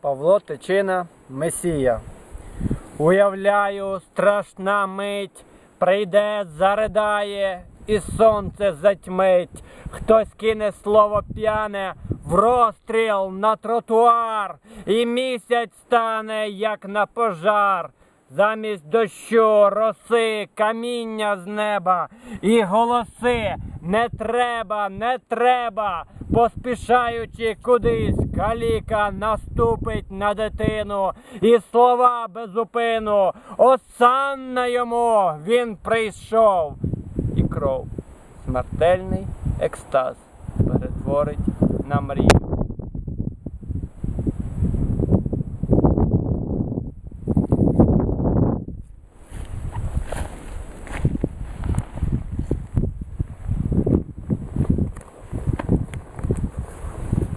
Павло Тичина, Месія. Уявляю, страшна мить, прийде, заридає, і сонце затьмить. Хтось кине слово п'яне в розстріл на тротуар, і місяць стане, як на пожар. Замість дощу, роси, каміння з неба і голоси не треба, не треба, поспішаючи кудись, каліка наступить на дитину, і слова безупину. Осанна йому він прийшов, і кров. Смертельний екстаз перетворить на мрію.